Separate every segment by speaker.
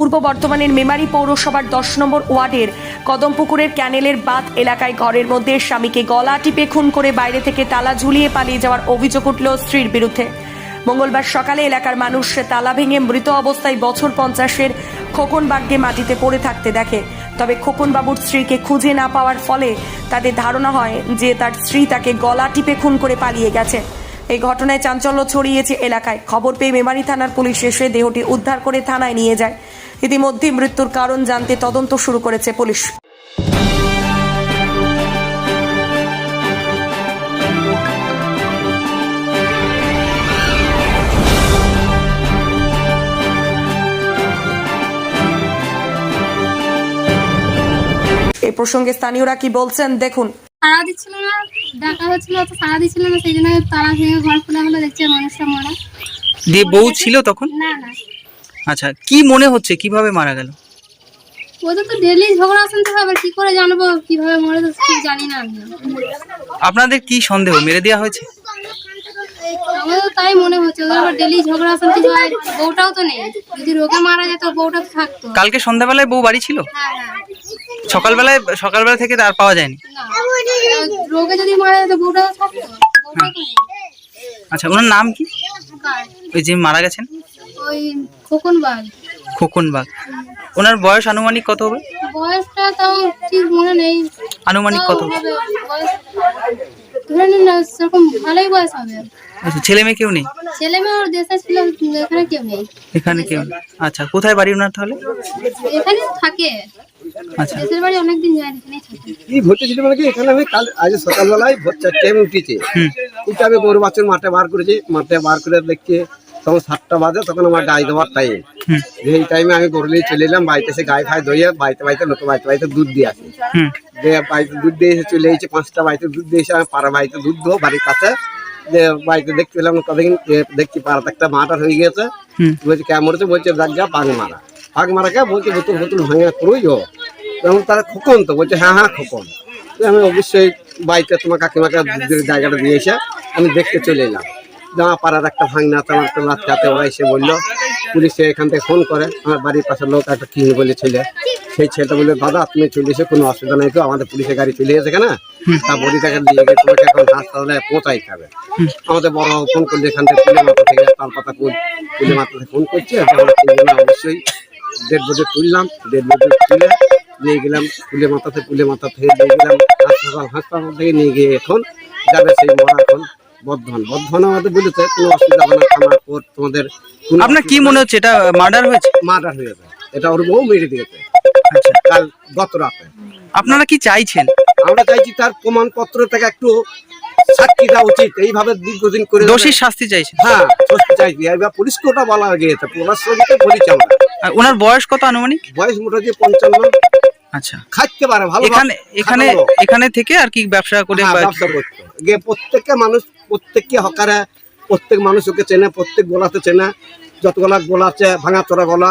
Speaker 1: পূর্ব বর্ধমানের মেমারি পৌরসভার দশ নম্বর ওয়ার্ডের কদমপুকুরের ক্যানেলের বাঁধ এলাকায় ঘরের মধ্যে স্বামীকে গলা টিপে খুন করে বাইরে থেকে তালা ঝুলিয়ে পালিয়ে যাওয়ার অভিযোগ উঠল স্ত্রীর বিরুদ্ধে। মঙ্গলবার সকালে এলাকার মানুষ তালা ভেঙে মৃত অবস্থায় বছর পঞ্চাশের খোকন বাগকে মাটিতে পড়ে থাকতে দেখে। তবে খোকন বাবুর স্ত্রীকে খুঁজে না পাওয়ার ফলে তাদের ধারণা হয় যে তার স্ত্রী তাকে গলা টিপে খুন করে পালিয়ে গেছে। এই ঘটনায় চাঞ্চল্য ছড়িয়েছে এলাকায়। খবর পেয়ে মেমারি থানার পুলিশ এসে দেহটি উদ্ধার করে থানায় নিয়ে যায়। ইতিমধ্যে মৃত্যুর কারণ জানতে তদন্ত শুরু করেছে পুলিশ। এ প্রসঙ্গে স্থানীয়রা কি বলছেন দেখুন।
Speaker 2: সারা দিচ্ছিল না ডাকা হচ্ছিল তো সারা দিচ্ছিল না সেই জন্য তালা ভেঙে ঘর খোলা হলো দেখছে মানুষটা মারা।
Speaker 3: দিয়ে বউ ছিল তখন?
Speaker 2: না না।
Speaker 3: আচ্ছা কি মনে হচ্ছে? কীভাবে মারা গেল?
Speaker 2: ওদের তো ডেলি ঝগড়া শুনতে হবে কি করে জানব? কীভাবে মরে তো ঠিক জানি না আমি।
Speaker 3: আপনাদের কি সন্দেহ? মেরে দেওয়া হয়েছে?
Speaker 2: আমাদের তাই মনে হচ্ছে ওদের আবার ডেলি ঝগড়া শুনতে হয় বউটাও তো নেই। যদি রোগে মারা যেত বউটা তো থাকতো।
Speaker 3: কালকে সন্ধ্যাবেলায় বউ বাড়ি ছিল?
Speaker 2: হ্যাঁ হ্যাঁ।
Speaker 3: সকালবেলায় সকালবেলা থেকে তার পাওয়া যায়নি?
Speaker 2: রোগে যদি মারা যেত বউটা থাকতো। বউটা তো নেই।
Speaker 3: আচ্ছা ওনার নাম কি? ওই যে মারা গেছেন?
Speaker 2: ওই খোকন বাঘ
Speaker 3: ওনার বয়স আনুমানিক কত হবে?
Speaker 2: বয়সটা তাও ঠিক মনে নেই।
Speaker 3: আনুমানিক কত?
Speaker 2: হবে ধরে নিন সেরকম ভালোই বয়স হবে।
Speaker 3: আচ্ছা ছেলে মেয়ে কেউ নেই?
Speaker 2: ছেলে মেয়ে ওর দেশে ছিল এখানে কেউ নেই।
Speaker 3: এখানে কেউ নেই। আচ্ছা কোথায় বাড়ি ওনার তাহলে?
Speaker 2: এখানে থাকে।
Speaker 3: আচ্ছা।
Speaker 2: দেশের বাড়ি অনেকদিন যায় এখানেই থাকে।
Speaker 4: কি ভর্তি ছিল মানে কি? এখানে আমি কাল আজ সকালবেলায় ভোর চারটে আমি উঠেছি।
Speaker 3: হুম।
Speaker 4: উঠে আমি গরু বাছুর মাঠে বার করেছি মাঠে বার করে দেখছি। তখন সাতটা বাজে তখন আমার গাই দেওয়ার টাইম এই টাইমে আমি গরু নিয়ে চলে এলাম বাড়িতে এসে গায়ে ফাই ধুয়ে বাড়িতে বাড়িতে লোক বাড়িতে বাড়িতে দুধ দিয়ে আসি। দিয়ে বাড়িতে দুধ দিয়ে এসে চলে এসেছি পাঁচটা বাড়িতে দুধ দিয়ে এসে আমি পাড়া বাড়িতে দুধ দেবো বাড়ির কাছে। যে বাড়িতে দেখতে পেলাম কদিন দেখছি পাড়াতে একটা মাটার হয়ে গেছে বলছে কেমন হচ্ছে বলছে দেখ যা পাগ মারা। পাগ মারা কে? বলছে বোতল বোতল ভাঙা করুই ও। তখন তারা খোকন তো বলছে হ্যাঁ হ্যাঁ খোকন। আমি অবশ্যই বাড়িতে তোমার কাকিমাকে জায়গাটা দিয়ে এসে আমি দেখতে চলে এলাম। জামা পাড়ার একটা ভাঙনা আমার একটা বাচ্চাতে ওরা এসে বলল, পুলিশে এখান থেকে ফোন করে, আমার বাড়ির পাশের লোক একটা কিনে বলে ছেলে। সেই ছেলেটা বলল, দাদা, তুমি চলে এসে, কোনো অসুবিধা নেই তো, আমাদের পুলিশের গাড়ি চলে এসে কেনা? তা বডিটাকে নিয়ে গিয়ে তোমাকে এখন হাসপাতালে পৌঁছাইতে হবে আমাদের বড় ফোন করলে এখান থেকে পুলে মাথা থেকে তালপাতা ফুল পুলে মাথা ফোন করছে অবশ্যই দেড় বছর তুললাম, দেড় বছর তুলে নিয়ে গেলাম পুলে মাথাতে পুলে মাথা থেকে নিয়ে গেলাম, হাসপাতাল হাসপাতাল থেকে নিয়ে গিয়ে এখন যাবে সেই মরা এখন। বর্ধমান। বর্ধমান আমাদের বলেছে কোনো অসুবিধা হবে না তোমাদের
Speaker 3: আপনার কি মনে হচ্ছে এটা মার্ডার হয়েছে?
Speaker 4: মার্ডার হয়ে যাবে এটা ওর বউ মেরে দিয়েছে।
Speaker 3: আচ্ছা।
Speaker 4: কাল গত রাতে।
Speaker 3: আপনারা কি চাইছেন?
Speaker 4: আমরা চাইছি তার প্রমাণপত্র থেকে একটু সাক্ষী দেওয়া উচিত। এইভাবে দীর্ঘদিন করে
Speaker 3: দোষীর শাস্তি চাইছে
Speaker 4: হ্যাঁ সত্যি চাইছি। এবার পুলিশকে ওটা বলা গিয়েছে। পলাশকে বলেছি আমরা।
Speaker 3: ওনার বয়স কত আনুমানিক?
Speaker 4: বয়স মোটামুটি পঞ্চান্ন।
Speaker 3: আচ্ছা।
Speaker 4: খাইতে পারে ভালো
Speaker 3: এখানে এখানে এখানে থেকে আর কি ব্যবসা করে
Speaker 4: হ্যাঁ, ব্যবসা করতো। গিয়ে প্রত্যেককে মানুষ প্রত্যেককে হকারে প্রত্যেক মানুষ ওকে চেনে প্রত্যেক গোলাতে চেনে। যত গলা গোলা আছে ভাঙা চোরা গলা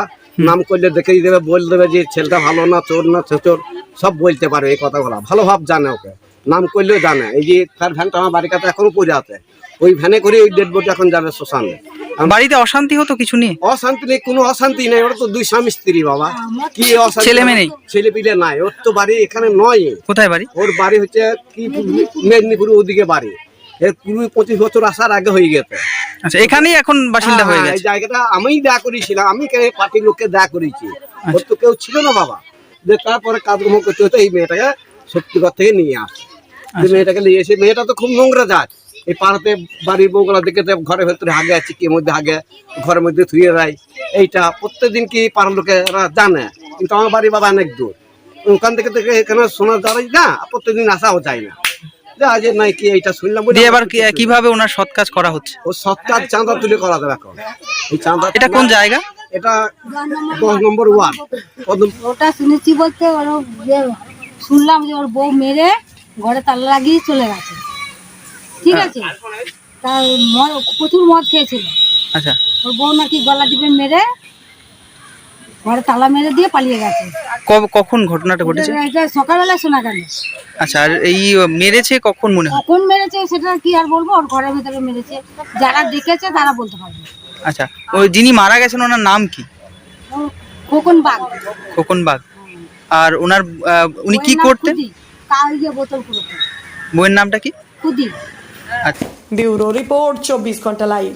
Speaker 4: নাম করলে দেখেই দেবে বল দেবে যে ছেলেটা ভালো না চোর না ছেচোর সব বলতে পারে এই কথাগুলো। ভালো ভাব জানে ওকে। নাম করলেও জানে। এই যে তার ভ্যানটা আমার বাড়ির কাছে এখনও পড়ে আছে। ওই ভ্যানে করে ওই ডেড বডি এখন যাবে শ্মশানে।
Speaker 3: বাড়িতে অশান্তি হতো কিছু নিয়ে?
Speaker 4: অশান্তি নেই কোনো অশান্তি নেই। ওরা তো দুই স্বামী স্ত্রী বাবা। কি অশান্তি?
Speaker 3: ছেলে মেয়ে নেই?
Speaker 4: ছেলে পিলে নাই। ওর তো বাড়ি এখানে নয়।
Speaker 3: কোথায় বাড়ি?
Speaker 4: ওর বাড়ি হচ্ছে কি মেদিনীপুর ওদিকে বাড়ি। এর কুড়ি পঁচিশ বছর আসার আগে হয়ে গেছে।
Speaker 3: আচ্ছা এখানেই এখন বাসিন্দা হয়ে
Speaker 4: হ্যাঁ, এই
Speaker 3: গেছে
Speaker 4: জায়গাটা আমিই দেয়া করেছিলাম। আমি কেন পার্টির লোককে দেয়া করেছি। ওর তো কেউ ছিল না বাবা। যে তারপরে কাজকর্ম করতে হতো এই মেয়েটাকে শক্তিগড় থেকে নিয়ে আসে। মেয়েটাকে নিয়ে এসে মেয়েটা তো খুব নোংরা যায় এই পাড়াতে বাড়ির বউগুলা দেখে ঘরের ভেতরে হাগে আছে কি মধ্যে হাগে ঘরের মধ্যে থুয়ে দেয়। এইটা প্রত্যেকদিন কি পাড়ার লোকেরা জানে কিন্তু আমার বাড়ি বাবা অনেক দূর। ওখান থেকে দেখে এখানে শোনা যাওয়াই না প্রত্যেকদিন আসাও যায় না। যে নাই কি এইটা শুনলাম
Speaker 3: দিয়ে এবার কীভাবে ওনার সৎ কাজ করা হচ্ছে?
Speaker 4: ও চাঁদা তুলে করা যাবে এখন। এই চাঁদা
Speaker 3: এটা কোন জায়গা?
Speaker 4: এটা দশ নম্বর ওয়ার্ড।
Speaker 5: ওটা শুনেছি বলতে ওর শুনলাম যে ওর বউ মেরে ঘরে তালা লাগিয়ে চলে গেছে। ঠিক আছে? তার মদ- প্রচুর মদ খেয়েছিল।
Speaker 3: আচ্ছা।
Speaker 5: ওর বউ নাকি গলা টিপে মেরে ঘরে তালা মেরে দিয়ে পালিয়ে গেছে।
Speaker 3: কখন ঘটনাটা ঘটেছে?
Speaker 5: এটা- সকালবেলা শোনা গেল।
Speaker 3: আচ্ছা আর এই মেরেছে কখন মনে হয়?
Speaker 5: কখন মেরেছে সেটা কি আর বলব? ওর ঘরের ভিতরে মেরেছে। যারা দেখেছে তারা বলতে পারবে।
Speaker 3: আচ্ছা ওই যিনি মারা গেছেন ওনার নাম কি?
Speaker 5: খোকন বাগ
Speaker 3: খোকন বাগ আর ওনার উনি কি করতেন?
Speaker 5: কাল গিয়ে বোতল পুরোটা
Speaker 3: বইয়ের নামটা কি?
Speaker 5: খুদি।
Speaker 1: ব্যুরো রিপোর্ট চব্বিশ ঘণ্টা লাইভ